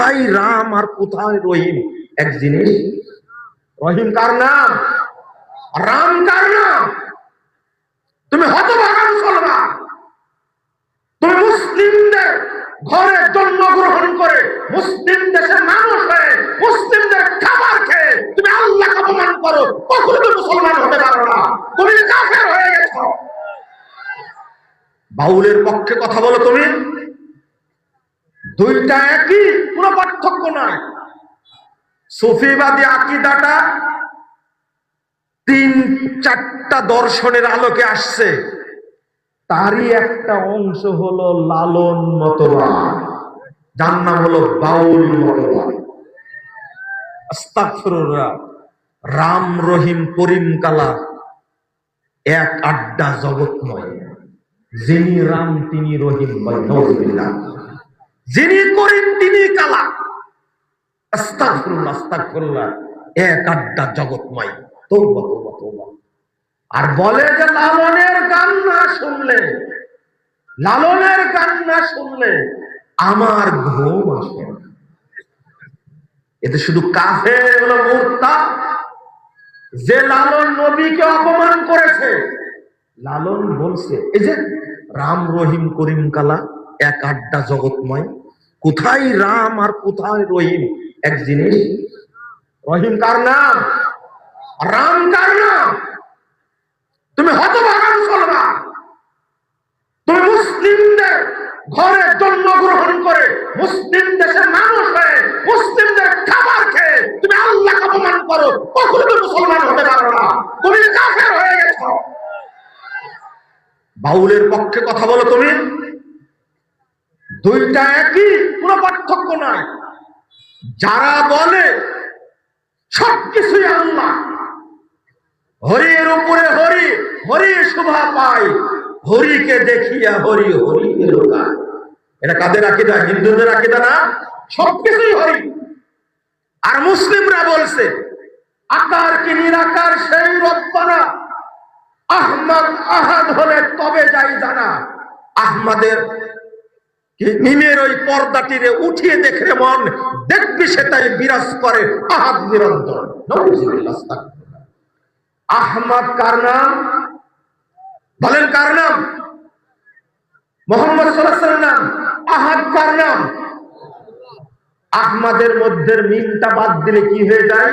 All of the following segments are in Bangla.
কোথায় রাম আর কোথায় রহিম? এক জিনিস, রহিম কার নাম? রাম কার নাম? তুমি হতভাগা মুসলমান। তুমি মুসলিমদের ঘরে জন্মগ্রহণ করে মুসলিম দেশের মানুষ হয়ে মুসলিমদের খাবার খেয়ে তুমি আল্লাহ অপমান করো, কখনো তুমি মুসলমান হতে পারো না। তুমি কাফের হয়ে গেছো। বাউলের পক্ষে কথা বলো তুমি। দুইটা একই, কোনো পার্থক্য নয় সুফিবাদী আকিদাটা তিন, চারটা দর্শনের আলোকে আসছে। তারই একটা অংশ হলো লালন মতবাদ। যার নাম হলো বাউল মতবাদ। রাম রহিম করিম কালা এক আড্ডা জগৎময়। যিনি রাম, তিনি রহিম যিনি করিম তিনি কালা। এক আড্ডা জগৎময়। তৌবা তৌবা তৌবা। আর বলে যে লালনের গান না শুনলে, লালনের গান না শুনলে আমার ঘুম আসে এতে শুধু কাফে হলো যে লালন নবীকে অপমান করেছে, লালন বলছে, এই যে রাম রহিম করিম কালা, এক আড্ডা জগৎময় কোথায় রাম আর কোথায় রহিম? এক জিনিস, রহিম কার নাম? রাম কার নাম? তুমি হতভাগা তুমি মুসলিমদের ঘরে জন্মগ্রহণ করে মুসলিম দেশের মানুষ হয়ে মুসলিমদের খাবার খেয়ে তুমি আল্লাহ অপমান করো, কখনো তুমি মুসলমান হতে পারো না। তুমি কাফের হয়ে গেছো। বাউলের পক্ষে কথা বলো তুমি। দুইটা একই, কোনো পার্থক্য নয় যারা বলে, সবকিছুই আল্লাহ। হরির উপরে হরি হরি শোভা পায়। হরিকে দেখিয়া হরি হরিকে লোকায় এটা কাদের আকিদা? হিন্দুদের আকিদা না? সবকিছুই হরি। আর মুসলিমরা বলছে, আকার কি নিরাকার সেই রব্বানা। আহমদ আহাদ হলে তবে যাই জানা। আহমদের নিমের ওই পর্দাটিরে উঠিয়ে দেখে মন দেখবি সেটাই বিরাজ করে আহাদ নিরন্তর। আহমদ কার নাম? বলেন কার নাম? মোহাম্মদ নাম। আহাদ কার নাম? আহমাদের মধ্যে মিনটা বাদ দিলে কি হয়ে যায়?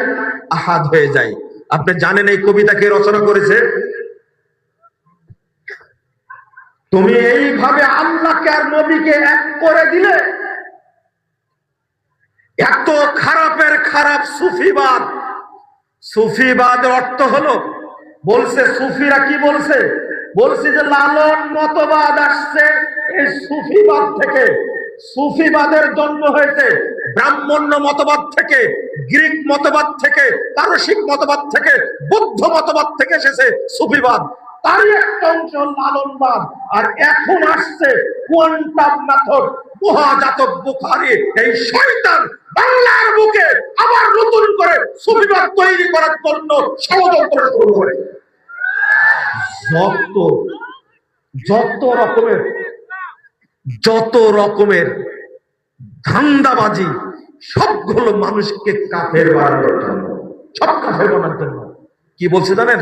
আহাদ হয়ে যায়। আপনি জানেন এই কবিতা কে রচনা করেছে? তুমি এইভাবে আল্লাহকে আর নবীকে এক করে দিলে? এত খারাপের খারাপ সুফিবাদ। সুফিবাদ অর্থ হলো, বলছে সুফিরা কি বলছে? বলছে যে লালন মতবাদ আসছে এই সুফিবাদ থেকে। সুফিবাদের জন্ম হয়েছে ব্রাহ্মণ্য মতবাদ থেকে, গ্রিক মতবাদ থেকে, পারসিক মতবাদ থেকে, বৌদ্ধ মতবাদ থেকে এসেছে সুফিবাদ। তারই একটা অংশ লালনবাদ। আর এখন আসছে কোয়ান্টাম মেথড মহাজাতক বুখারি। এই শয়তান বাংলার বুকে আবার নতুন করে তৈরি করার জন্য ষড়যন্ত্র শুরু করে। যত যত রকমের যত রকমের ধান্দাবাজি, সবগুলো মানুষকে কাফের বানানোর জন্য। সব কাফের বানানোর জন্য। কি বলছে জানেন?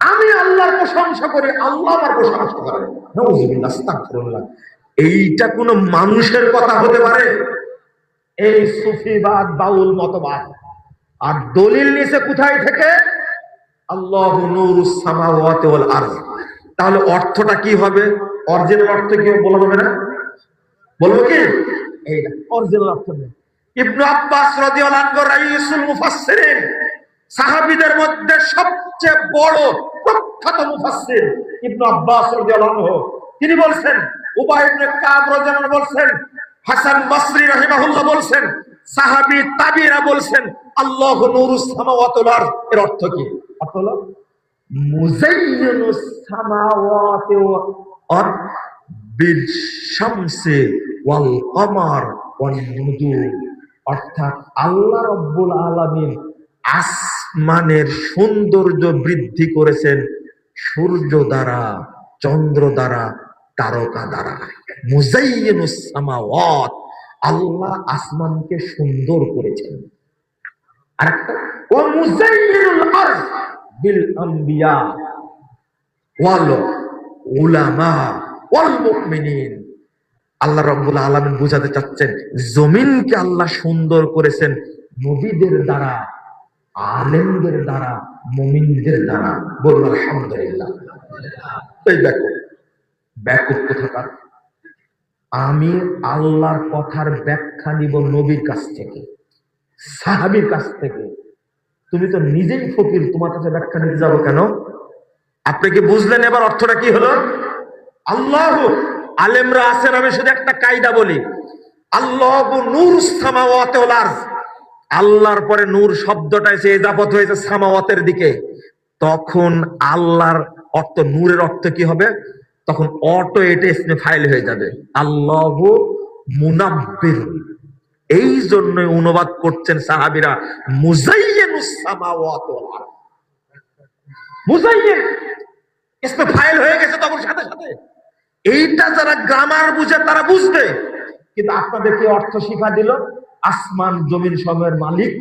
আমি আল্লাহর প্রশংসা করি, আল্লাহ আমার প্রশংসা করে। এইটা কোন মানুষের কথা হতে পারে? এই সুফিবাদ বাউল মতবাদ। আর দলিল নিচে কোথায় থেকে? আল্লাহ তাহলে অর্থটা কি হবে? অরিজিনাল অর্থ কি বলা যাবে না? বলব কি? এই অরিজিনাল অর্থ নেই। ইবনু আব্বাস রাদিয়াল্লাহু আনহু রাইসুল মুফাসসিরিন, সাহাবীদের মধ্যে সবচেয়ে বড় প্রখ্যাত মুফাসসির ইবনু আব্বাস রাদিয়াল্লাহু তিনি বলছেন, উবাই ইবনে কাব রাদিয়াল্লাহু বলছেন, হাসান বসরি রাহিমাহুল্লাহ বলছেন, সাহাবী তাবিরা বলছেন, আল্লাহু নূরুস সামাওয়াতি ওয়াল আরদ। এর অর্থ কি? অর্থ হলো মুজাইয়িনুস সামাওয়াতি ওয়াল আরদ বিল শামসি ওয়াল কমার ওয়ান নুজুম অর্থাৎ আল্লাহ রব্বুল আলামিন আসমানের সৌন্দর্য বৃদ্ধি করেছেন সূর্য দ্বারা, চন্দ্র দ্বারা, তারকা দ্বারা। মুজাইয়ানুসসামাওয়াত আল্লাহ আসমানকে সুন্দর করেছেন। আরেকটা ও মুজাইয়িনুল আরদ বিল আম্বিয়া, ওয়াল উলামা, ওয়াল মুমিনিন। আল্লাহ রাব্বুল আলামিন বুঝাতে চাচ্ছেন, জমিনকে আল্লাহ সুন্দর করেছেন নবীদের দ্বারা। আলেমদের দ্বারা, মুমিনদের দ্বারা বলুন, আলহামদুলিল্লাহ। এই দেখো ব্যাকুপ কোথাকার? আমি আল্লাহর কথার ব্যাখ্যা নিব নবীর কাছ থেকে, সাহাবির কাছ থেকে। তুমি তো নিজেই ফকির, তোমার কাছে ব্যাখ্যা নিতে যাব কেন? আপনি কি বুঝলেন এবার অর্থটা কি হলো? আল্লাহ আলেমরা আছেন, আমি শুধু একটা কায়দা বলি। আল্লাহ নূর সামাওয়াতে। আল্লাহর পরে নূর শব্দটা এসে এজাপত হয়েছে সামাওয়াতের দিকে, তখন আল্লাহর অর্থ, নূরের অর্থ কি হবে? তখন অটো এটা ফাইল হয়ে যাবে। আল্লাহ মুনাব্বির। এই জন্যই অনুবাদ করছেন সাহাবিরা, মুজাইয়িনুস সামাওয়াতি ওয়াল আরজ। ইসমে ফাইল হয়ে গেছে তখন সাথে সাথে। এইটা যারা গ্রামার বুঝে তারা বুঝবে। কিন্তু আপনাদেরকে অর্থ শিখা দিল। আসমান জমিন সবের মালিক।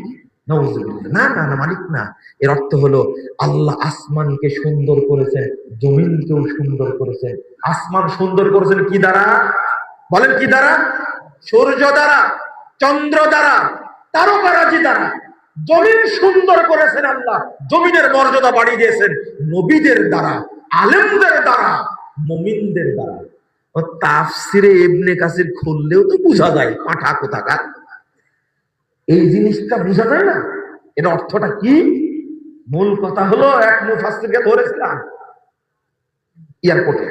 না না না, মালিক না। এর অর্থ হলো আল্লাহ আসমানকে সুন্দর করেছেন, জমিনকেও সুন্দর করেছেন। আসমান সুন্দর করেছেন কি দ্বারা? বলেন কি দ্বারা? সূর্য দ্বারা, চন্দ্র দ্বারা, তারকারাজি দ্বারা। জমিন সুন্দর করেছেন আল্লাহ। জমিনের মর্যাদা বাড়িয়ে দিয়েছেন নবীদের দ্বারা, আলেমদের দ্বারা, মুমিনদের দ্বারা। তাফসিরে ইবনে কাসির খুললেও তো বোঝা যায় পাঠা কোথাকার। এই জিনিসটা বোঝা যায় না। এর অর্থটা কি? মূল কথা হলো, এক মুফাসসিরকে ধরেছিলাম এয়ারপোর্টে।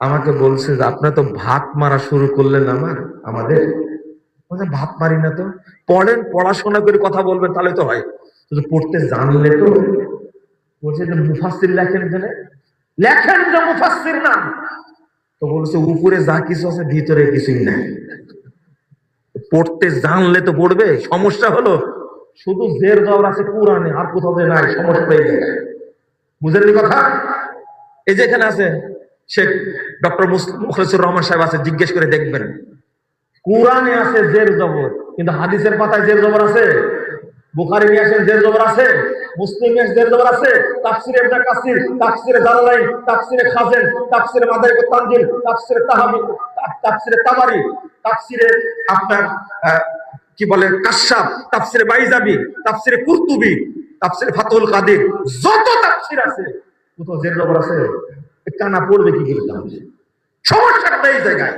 আমাকে বলছে যে তো ভাত মারা শুরু করলেন আমার, আমাদের? ভাত মারি না তো। পড়েন, পড়াশোনা করে কথা বলবেন, তাহলে তো হয়। পড়তে জানলে তো। বলছে যে মুফাসসির লেখেন এখানে? লেখেন যে মুফাসসির নাম। তো বলছে, উপরে যা কিছু আছে, ভিতরে কিছুই নাই। পড়তে জানলে তো পড়বে, সমস্যা হলো শুধু জের জবর আছে কোরআনে, আর কোথাও নাই সমস্যা এই যায় বুঝলেন কথা? এই যে এখানে আছে, শেখ ডক্টর মুখলিসুর রহমান সাহেব আছে, জিজ্ঞেস করে দেখবেন। কোরআনে আছে জের জবর, কিন্তু হাদিসের পাতায় জের জবর আছে? বুখারি নিয়ে আসেন, জের জবর আছে, মুসলিম জের জবর আছে, তাফসিরে ইবনে কাসির, তাফসিরে জালালাইন, তাফসিরে খাজেন, তাফসিরে মাদারিক তানজিল, তাফসিরে তাহাবি তাফসিরে তাবারি তাফসিরে আপনার কি বলে, কাশাব, তাফসিরে বাইজাবি, তাফসিরে কুরতুবি, তাফসিরে ফাতুল কাদির, যত তাফসির আছে, কোথাও জের জবর আছে কানা পড়বে কি করে? সমস্যাটা এই জায়গায়